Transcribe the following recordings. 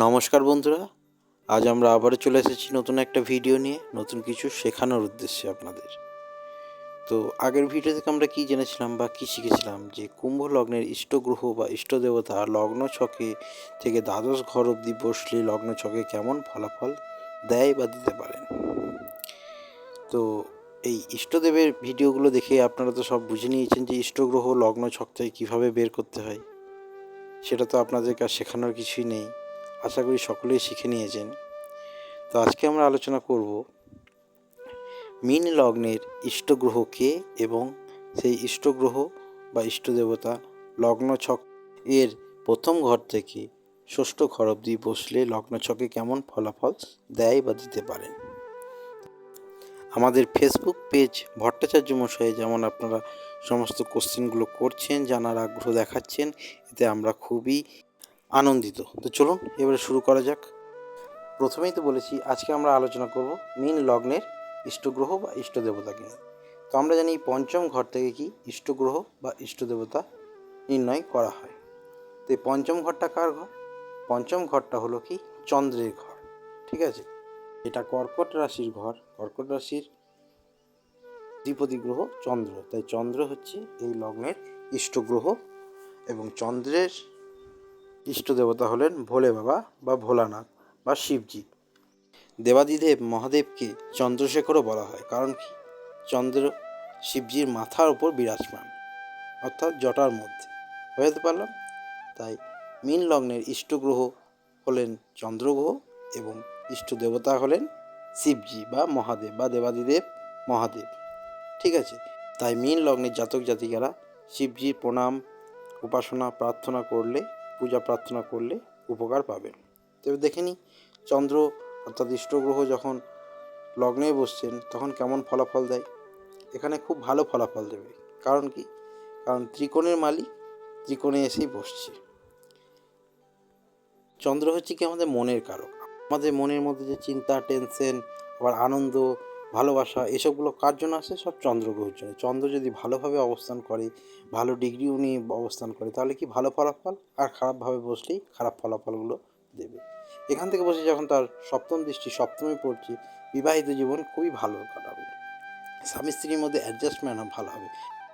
নমস্কার বন্ধুরা, আজ আমরা আবারও চলে এসেছি নতুন একটা ভিডিও নিয়ে, নতুন কিছু শেখানোর উদ্দেশ্যে আপনাদের। তো আগের ভিডিও থেকে আমরা কী জেনেছিলাম বা কী শিখেছিলাম? যে কুম্ভ লগ্নের ইষ্টগ্রহ বা ইষ্ট দেবতা লগ্ন ছকে থেকে দ্বাদশ ঘর অবধি বসলে লগ্ন ছকে কেমন ফলাফল দেয় বা দিতে পারেন তো এই ইষ্টদেবের ভিডিওগুলো দেখে আপনারা তো সব বুঝে নিয়েছেন যে ইষ্টগ্রহ লগ্ন ছক থেকে কীভাবে বের করতে হয়। সেটা তো আপনাদেরকে আর শেখানোর কিছুই নেই। আশা করি সকলেই শিখে নিয়েছেন। তো আজকে আমরা আলোচনা করব মিন লগ্নের ইষ্টগ্রহ কে এবং সেই ইষ্টগ্রহ বা ইষ্টদেবতা লগ্ন ছক এর প্রথম ঘর থেকে ষষ্ঠ ঘর অবধি বসলে লগ্ন ছকে কেমন ফলাফল দেয় বা দিতে পারেন আমাদের ফেসবুক পেজ ভট্টাচার্য মশাই যেমন আপনারা সমস্ত কোশ্চেনগুলো করছেন, জানার আগ্রহ দেখাচ্ছেন, এতে আমরা খুবই আনন্দিত। তো চলুন, এবারে শুরু করা যাক। প্রথমেই তো বলেছি, আজকে আমরা আলোচনা করব মীন লগ্নের ইষ্টগ্রহ বা ইষ্ট দেবতাকে নিয়ে। তো আমরা জানি পঞ্চম ঘর থেকে কি ইষ্টগ্রহ বা ইষ্ট দেবতা নির্ণয় করা হয়। তো পঞ্চম ঘরটা কার ঘর? পঞ্চম ঘরটা হলো কি চন্দ্রের ঘর, ঠিক আছে? এটা কর্কট রাশির ঘর। কর্কট রাশির দ্বিপদী গ্রহ চন্দ্র। তাই চন্দ্র হচ্ছে এই লগ্নের ইষ্টগ্রহ এবং চন্দ্রের ইষ্ট দেবতা হলেন ভোলে বাবা বা ভোলানাথ বা শিবজি। দেবাদিদেব মহাদেবকে চন্দ্রশেখরও বলা হয়, কারণ কি? চন্দ্র শিবজির মাথার উপর বিরাজমান, অর্থাৎ জটার মধ্যে। বুঝতে পারলাম? তাই মীন লগ্নের ইষ্টগ্রহ হলেন চন্দ্রগ্রহ এবং ইষ্ট দেবতা হলেন শিবজি বা মহাদেব বা দেবাদিদেব মহাদেব। ঠিক আছে? তাই মীন লগ্নের জাতক জাতিকারা শিবজির প্রণাম, উপাসনা, প্রার্থনা করলে পূজা প্রার্থনা করলে উপকার পাবেন। তবে দেখে নিই, চন্দ্র অর্থাৎ ইষ্টগ্রহ যখন লগ্নে বসছেন, তখন কেমন ফলাফল দেয়? এখানে খুব ভালো ফলাফল দেবে। কারণ কি? কারণ ত্রিকোণের মালিক ত্রিকোণে এসেই বসছে। চন্দ্র হচ্ছে কি আমাদের মনের কারক। আমাদের মনের মধ্যে যে চিন্তা, টেনশন, আবার আনন্দ ভালোবাসা, এসবগুলো কার জন্য আসে সব চন্দ্রগ্রহের জন্য। চন্দ্র যদি ভালোভাবে অবস্থান করে, ভালো ডিগ্রি উনি অবস্থান করে, তাহলে কি ভালো ফলাফল? আর খারাপভাবে বসলেই খারাপ ফলাফলগুলো দেবে। এখান থেকে বসে যখন তার সপ্তম দৃষ্টি, সপ্তমে পড়ছে, বিবাহিত জীবন খুবই ভালো কাটাবে। স্বামী স্ত্রীর মধ্যে অ্যাডজাস্টমেন্ট ভালো হবে।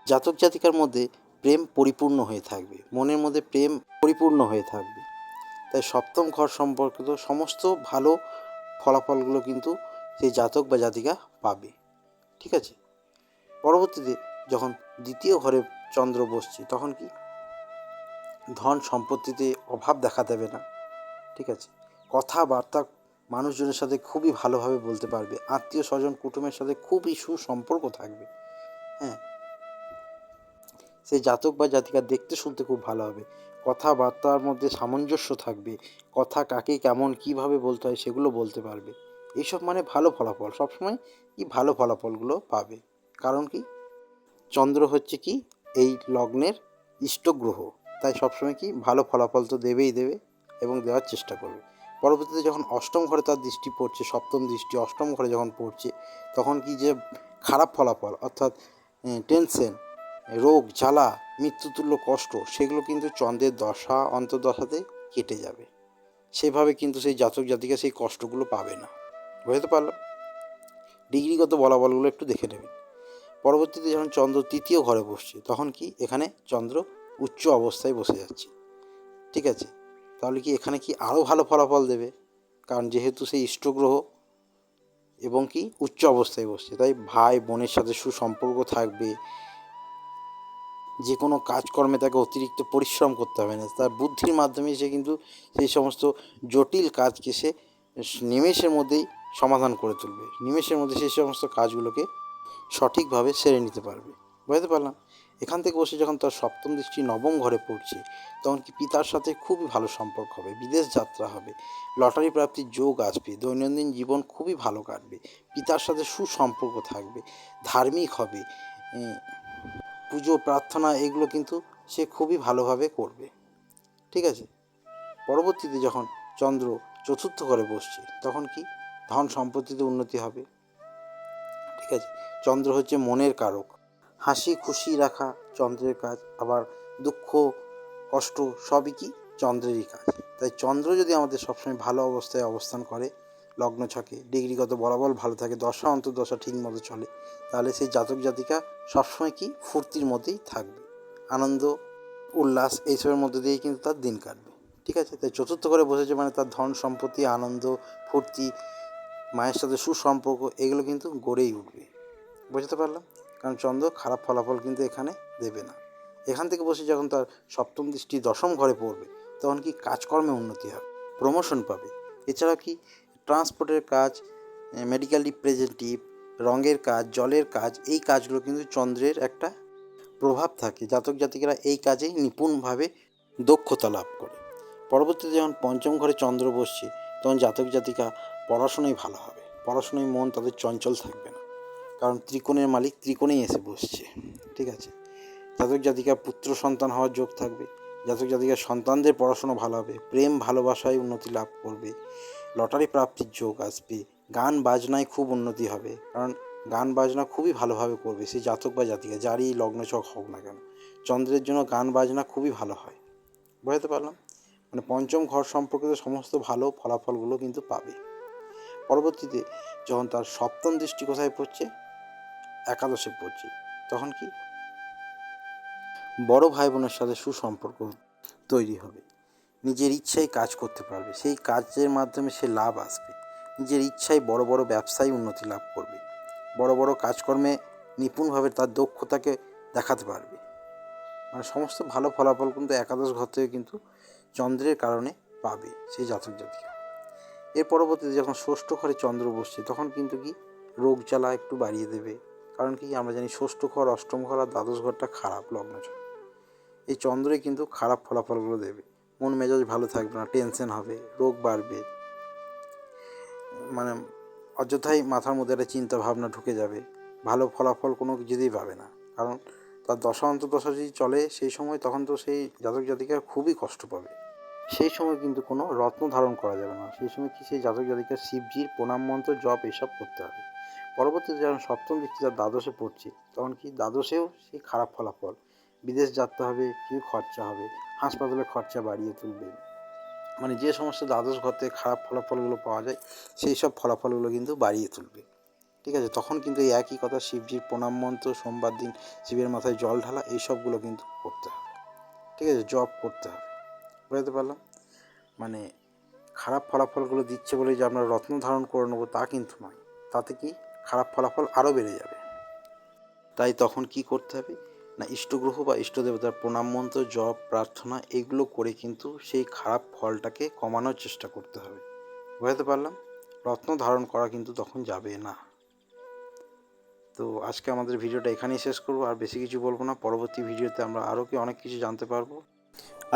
জাতক জাতিকার মধ্যে প্রেম পরিপূর্ণ হয়ে থাকবে। মনের মধ্যে প্রেম পরিপূর্ণ হয়ে থাকবে। তাই সপ্তম ঘর সম্পর্কিত সমস্ত ভালো ফলাফলগুলো কিন্তু সেই জাতক বা জাতিকা পাবে। ঠিক আছে? পরবর্তীতে যখন দ্বিতীয় ঘরে চন্দ্র বসছে, তখন কি? ধন সম্পত্তিতে অভাব দেখা দেবে না। ঠিক আছে? কথাবার্তা মানুষজনের সাথে খুবই ভালোভাবে বলতে পারবে। আত্মীয় স্বজন কুটুমের সাথে খুবই সুসম্পর্ক থাকবে। হ্যাঁ? সেই জাতক বা জাতিকা দেখতে শুনতে খুব ভালো হবে। কথাবার্তার মধ্যে সামঞ্জস্য থাকবে। কথা কাকে কেমন, কীভাবে বলতে হয় সেগুলো বলতে পারবে। এইসব মানে ভালো ফলাফল। সবসময় কি ভালো ফলাফলগুলো পাবে? কারণ কি? চন্দ্র হচ্ছে কি এই লগ্নের ইষ্টগ্রহ। তাই সবসময় কি ভালো ফলাফল তো দেবেই দেবে এবং দেওয়ার চেষ্টা করবে। পরবর্তীতে যখন অষ্টম ঘরে তার দৃষ্টি পড়ছে, সপ্তম দৃষ্টি, অষ্টম ঘরে যখন পড়ছে, তখন কি যে খারাপ ফলাফল, অর্থাৎ টেনশন, রোগ, জ্বালা, মৃত্যুতুল্য কষ্ট, সেগুলো কিন্তু চন্দ্রের দশা, অন্তর্দশাতে কেটে যাবে। সেভাবে কিন্তু সেই জাতক জাতিকা সেই কষ্টগুলো পাবে না। বুঝতে পারলাম? ডিগ্রিগত বলাবলগুলো একটু দেখে নেবেন। পরবর্তীতে যখন চন্দ্র তৃতীয় ঘরে বসছে, তখন কি এখানে চন্দ্র উচ্চ অবস্থায় বসে যাচ্ছে? ঠিক আছে, তাহলে কি এখানে কি আরও ভালো ফলাফল দেবে? কারণ যেহেতু সেই ইষ্টগ্রহ এবং কি উচ্চ অবস্থায় বসছে, তাই ভাই বোনের সাথে সুসম্পর্ক থাকবে। যে কোনো কাজকর্মে তাকে অতিরিক্ত পরিশ্রম করতে হবে না। তার বুদ্ধির মাধ্যমে সে কিন্তু সেই সমস্ত জটিল কাজকে সে নিমেষের মধ্যেই সমাধান করে তুলবে। নিমেষের মধ্যে সেই সমস্ত কাজগুলোকে সঠিকভাবে সেরে নিতে পারবে। বুঝতে পারলাম? এখান থেকে বসে যখন তার সপ্তম দৃষ্টি নবম ঘরে পড়ছে, তখন কি পিতার সাথে খুবই ভালো সম্পর্ক হবে? বিদেশ যাত্রা হবে, লটারি প্রাপ্তির যোগ আসবে, দৈনন্দিন জীবন খুবই ভালো কাটবে, পিতার সাথে সুসম্পর্ক থাকবে, ধার্মিক হবে পুজো, প্রার্থনা এগুলো কিন্তু সে খুবই ভালোভাবে করবে। ঠিক আছে? পরবর্তীতে যখন চন্দ্র চতুর্থ ঘরে বসছে, তখন কি? ধন সম্পত্তিতে উন্নতি হবে। ঠিক আছে? চন্দ্র হচ্ছে মনের কারক। হাসি খুশি রাখা চন্দ্রের কাজ, আবার দুঃখ, কষ্ট সবই কি? চন্দ্রেরই কাজ। তাই চন্দ্র যদি আমাদের সবসময় ভালো অবস্থায় অবস্থান করে, লগ্ন ছকে, ডিগ্রিগত বরাবর ভালো থাকে, দশা অন্তর্দশা ঠিক মতো চলে, তাহলে সেই জাতক জাতিকা সবসময় কি? ফুর্তির মধ্যেই থাকবে। আনন্দ, উল্লাস, এইসবের মধ্যে দিয়েই কিন্তু তার দিন কাটবে। ঠিক আছে? তাই চতুর্থ করে বসেছে মানে তার ধন সম্পত্তি, আনন্দ, ফুর্তি, মায়ের সাথে সুসম্পর্ক, এগুলো কিন্তু গড়েই উঠবে। বুঝতে পারলাম? কারণ চন্দ্র খারাপ ফলাফল কিন্তু এখানে দেবে না। এখান থেকে বসে যখন তার সপ্তম দৃষ্টি দশম ঘরে পড়বে, তখন কি কাজকর্মে উন্নতি হবে? প্রমোশন পাবে। এছাড়া কি ট্রান্সপোর্টের কাজ মেডিকেল রিপ্রেজেন্টেটিভ রঙের কাজ, জলের কাজ, এই কাজগুলো কিন্তু চন্দ্রের একটা প্রভাব থাকে। জাতক জাতিকেরা এই কাজেই নিপুণভাবে দক্ষতা লাভ করে। পরবর্তীতে যখন পঞ্চম ঘরে চন্দ্র বসছে, তখন জাতক জাতিকা পড়াশোনায় ভালো হবে। পড়াশোনায় মন তাদের চঞ্চল থাকবে না। কারণ ত্রিকোণের মালিক ত্রিকোণেই এসে বসছে। ঠিক আছে? জাতক জাতিকা পুত্র সন্তান হওয়ার যোগ থাকবে। জাতক জাতিকার সন্তানদের পড়াশোনা ভালো হবে। প্রেম, ভালোবাসায় উন্নতি লাভ করবে। লটারি প্রাপ্তির যোগ আসবে। গান বাজনায় খুব উন্নতি হবে। কারণ গান বাজনা খুবই ভালোভাবে করবে। সেই জাতক বা জাতিকা, যারই লগ্নচক হোক না কেন। চন্দ্রের জন্য গান বাজনা খুবই ভালো হয়। বুঝতে পারলাম? মানে পঞ্চম ঘর সম্পর্কিত সমস্ত ভালো ফলাফলগুলো কিন্তু পাবে। পরবর্তীতে যখন তার সপ্তম দৃষ্টি কোথায় পড়ছে? একাদশে পড়ছে। তখন কি? বড় ভাই বোনের সাথে সুসম্পর্ক তৈরি হবে। নিজের ইচ্ছায় কাজ করতে পারবে। সেই কাজের মাধ্যমে সে লাভ আসবে। নিজের ইচ্ছায় বড় বড় ব্যবসায় উন্নতি লাভ করবে। বড় বড় কাজকর্মে নিপুণভাবে তার দক্ষতাকে দেখাতে পারবে। মানে সমস্ত ভালো ফলাফল কিন্তু একাদশ ঘর থেকে কিন্তু চন্দ্রের কারণে পাবে সেই জাতক জাতিকা। এর পরবর্তীতে যখন ষষ্ঠ ঘরে চন্দ্র বসছে, তখন কিন্তু কি রোগ জ্বালা একটু বাড়িয়ে দেবে। কারণ কি আমরা জানি ষষ্ঠ ঘর, অষ্টম ঘর আর দ্বাদশ ঘরটা খারাপ লগ্ন। এই চন্দ্রই কিন্তু খারাপ ফলাফলগুলো দেবে। মন মেজাজ ভালো থাকবে না টেনশন হবে, রোগ বাড়বে। মানে অযথাই মাথার মধ্যে একটা চিন্তা ভাবনা ঢুকে যাবে। ভালো ফলাফল কোনো কিছুতেই পাবে না। কারণ তার দশা অন্তর্দশা যদি চলে, সেই সময় তখন তো সেই জাতক জাতিকা খুবই কষ্ট পাবে। সেই সময় কিন্তু কোনো রত্ন ধারণ করা যাবে না। সেই সময় কি সেই জাতক জাতিকা শিবজির প্রণাম মন্ত্র, জপ, এসব করতে হবে। পরবর্তীতে যখন সপ্তম দৃষ্টি তার দ্বাদশে পড়ছে, তখন কি দ্বাদশেও সেই খারাপ ফলাফল। বিদেশ যেতে হবে কিছু খরচা হবে হাসপাতালে খরচা বাড়িয়ে তুলবে। মানে যে সমস্ত দ্বাদশ ঘর থেকে খারাপ ফলাফলগুলো পাওয়া যায়, সেই সব ফলাফলগুলো কিন্তু বাড়িয়ে তুলবে। ঠিক আছে? তখন কিন্তু এই একই কথা শিবজির প্রণাম মন্ত্র, সোমবার দিন শিবের মাথায় জল ঢালা, এইসবগুলো কিন্তু করতে হবে। ঠিক আছে? জব করতে হবে। বুঝতে পারলাম? মানে খারাপ ফলাফলগুলো দিচ্ছে বলে যে আমরা রত্ন ধারণ করে নেব তা কিন্তু নয়। তাতে কি? খারাপ ফলাফল আরও বেড়ে যাবে। তাই তখন কি করতে হবে? না, ইষ্টগ্রহ বা ইষ্টদেবতার প্রণাম মন্ত্র, জপ, প্রার্থনা, এগুলো করে কিন্তু সেই খারাপ ফলটাকে কমানোর চেষ্টা করতে হবে। বুঝতে পারলাম? রত্ন ধারণ করা কিন্তু তখন যাবে না। তো আজকে আমাদের ভিডিওটা এখানেই শেষ করব। আর বেশি কিছু বলব না। পরবর্তী ভিডিওতে আমরা আরও কি অনেক কিছু জানতে পারব।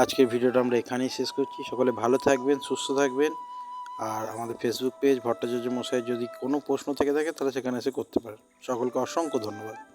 আজকের ভিডিওটা আমরা এখানেই শেষ করছি। সকলে ভালো থাকবেন, সুস্থ থাকবেন। আর আমাদের ফেসবুক পেজ ভট্টাচার্য মশাই যদি কোনো প্রশ্ন থেকে থাকে, তাহলে সেখানে এসে করতে পারেন। সকলকে অসংখ্য ধন্যবাদ।